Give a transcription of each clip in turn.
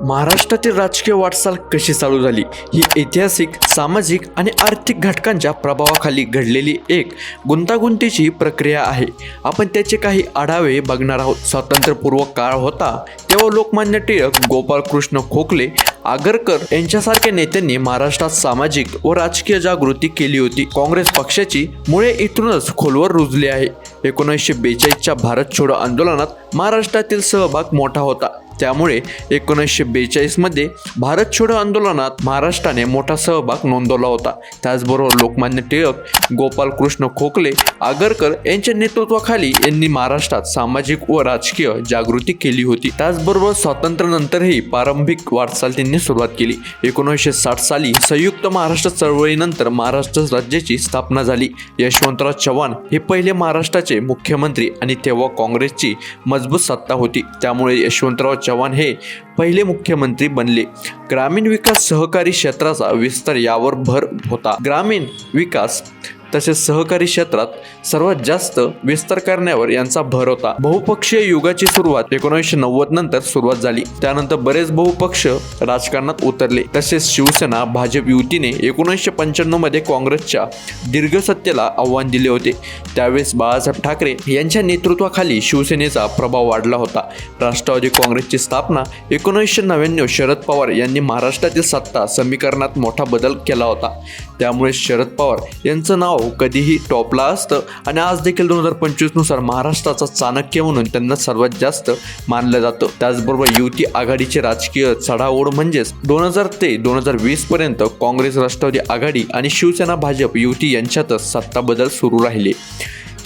महाराष्ट्रातील राजकीय वाटचाल कशी चालू झाली? ही ऐतिहासिक सामाजिक आणि आर्थिक घटकांच्या प्रभावाखाली घडलेली एक गुंतागुंतीची प्रक्रिया आहे. आपण त्याचे काही आढावे बघणार आहोत. स्वातंत्र्यपूर्व काळ होता तेव्हा लोकमान्य टिळक गोपाळकृष्ण खोकले आगरकर यांच्यासारख्या नेत्यांनी महाराष्ट्रात सामाजिक व राजकीय जागृती केली होती. काँग्रेस पक्षाची मुळे इथूनच खोलवर रुजली आहे. एकोणीसशे बेचाळीसच्या भारत छोडो आंदोलनात महाराष्ट्रातील सहभाग मोठा होता. त्यामुळे एकोणीसशे बेचाळीसमध्ये भारत छोडो आंदोलनात महाराष्ट्राने मोठा सहभाग नोंदवला होता. त्याचबरोबर लोकमान्य टिळक गोपालकृष्ण खोकले आगरकर यांच्या नेतृत्वाखाली यांनी महाराष्ट्रात सामाजिक व राजकीय जागृती केली होती. त्याचबरोबर स्वातंत्र्यानंतरही प्रारंभिक वाटचाल त्यांनी सुरुवात केली. एकोणीसशे साठ साली संयुक्त महाराष्ट्र चळवळीनंतर महाराष्ट्र राज्याची स्थापना झाली. यशवंतराव चव्हाण हे पहिले महाराष्ट्राचे मुख्यमंत्री आणि तेव्हा काँग्रेसची मजबूत सत्ता होती. त्यामुळे यशवंतराव चव्हाण हे पहिले मुख्यमंत्री बनले. ग्रामीण विकास सहकारी क्षेत्राचा विस्तार यावर भर होता. ग्रामीण विकास तसेच सहकारी क्षेत्रात सर्वात जास्त विस्तार करण्यावर यांचा भर होता. बहुपक्षीय युगाची सुरुवात एकोणीसशे नव्वद नंतर सुरुवात झाली. त्यानंतर बरेच बहुपक्ष राजकारणात उतरले. तसेच शिवसेना भाजप युतीने एकोणीसशे पंच्याण्णवमध्ये काँग्रेसच्या दीर्घ सत्तेला आव्हान दिले होते. त्यावेळेस बाळासाहेब ठाकरे यांच्या नेतृत्वाखाली शिवसेनेचा प्रभाव वाढला होता. राष्ट्रवादी काँग्रेसची स्थापना एकोणीसशे नव्याण्णव शरद पवार यांनी महाराष्ट्रातील सत्ता समीकरणात मोठा बदल केला होता. त्यामुळे शरद पवार यांचं नाव कधीही टॉपला असतं. आणि आज देखील दोन हजार पंचवीसनुसार महाराष्ट्राचा चाणक्य म्हणून त्यांना सर्वात जास्त मानलं जातं. त्याचबरोबर युती आघाडीचे राजकीय चढाओढ म्हणजेच दोन हजार ते दोन हजार वीस पर्यंत काँग्रेस राष्ट्रवादी आघाडी आणि शिवसेना भाजप युती यांच्यातच सत्ता बदल सुरू राहिले.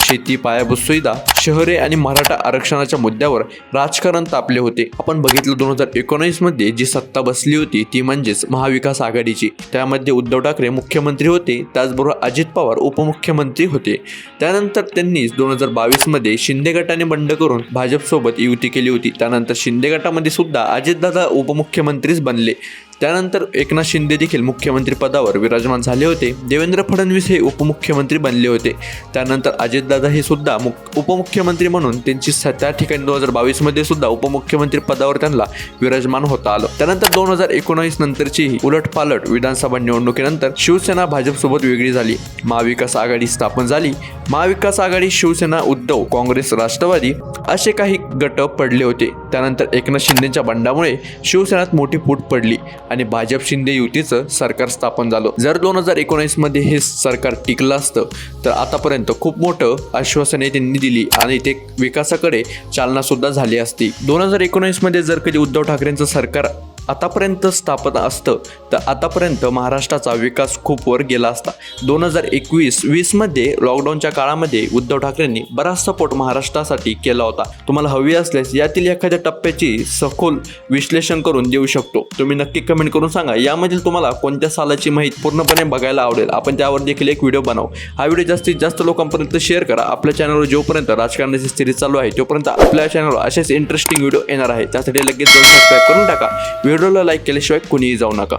शेती पायाभूत सुविधा शहरे आणि मराठा आरक्षणाच्या मुद्द्यावर राजकारण तापले होते. आपण बघितलं दोन हजार एकोणीसमध्ये जी सत्ता बसली होती ती म्हणजेच महाविकास आघाडीची. त्यामध्ये उद्धव ठाकरे मुख्यमंत्री होते त्याचबरोबर अजित पवार उपमुख्यमंत्री होते. त्यानंतर त्यांनी दोन हजार बावीसमध्ये शिंदे गटाने बंड करून भाजपसोबत युती केली होती. त्यानंतर शिंदे गटामध्ये सुद्धा अजितदादा उपमुख्यमंत्रीच बनले. त्यानंतर एकनाथ शिंदे देखील मुख्यमंत्रीपदावर विराजमान झाले होते. देवेंद्र फडणवीस हे उपमुख्यमंत्री बनले होते. त्यानंतर अजितदादा हे सुद्धा मुख उपमुख्यमंत्री म्हणून त्यांची स- त्या ठिकाणी दोन हजार बावीसमध्ये सुद्धा उपमुख्यमंत्री पदावर त्यांना विराजमान होता आलं. त्यानंतर दोन हजार एकोणावीस नंतरची ही उलटपालट विधानसभा निवडणुकीनंतर शिवसेना भाजपसोबत वेगळी झाली. महाविकास आघाडी स्थापन झाली. महाविकास आघाडी शिवसेना उद्धव काँग्रेस राष्ट्रवादी असे काही गट पडले होते. त्यानंतर एकनाथ शिंदेच्या बंडामुळे शिवसेनात मोठी फूट पडली. आणि भाजप शिंदे युतीचं सरकार स्थापन झालं. जर दोन हजार एकोणीसमध्ये हे सरकार टिकलं असतं तर आतापर्यंत खूप मोठं आश्वासने त्यांनी दिली आणि ते विकासाकडे चालना सुद्धा झाली असती. दोन हजार एकोणीसमध्ये जर कधी उद्धव ठाकरेंचं सरकार आतापर्यंत स्थापना असतं. तर आतापर्यंत महाराष्ट्राचा विकास खूप वर गेला असता. दोन हजार एकवीस वीसमध्ये लॉकडाऊनच्या काळामध्ये उद्धव ठाकरेंनी बराच सपोर्ट महाराष्ट्रासाठी केला होता. तुम्हाला हवी असल्यास यातील एखाद्या टप्प्याची सखोल विश्लेषण करून देऊ शकतो. तुम्ही नक्की कमेंट करून सांगा. यामधील तुम्हाला कोणत्या सालाची माहिती पूर्णपणे बघायला आवडेल? आपण त्यावर देखील एक व्हिडिओ बनवू. हा व्हिडिओ जास्तीत जास्त लोकांपर्यंत शेअर करा. आपल्या चॅनलवर जोपर्यंत राजकारणाची स्थिती चालू आहे तोपर्यंत आपल्या चॅनलवर असेच इंटरेस्टिंग व्हिडिओ येणार आहे. त्यासाठी लगेच जाऊन सबस्क्राईब करून टाका. व्हिडिओला लाईक केल्याशिवाय कुणीही जाऊ नका.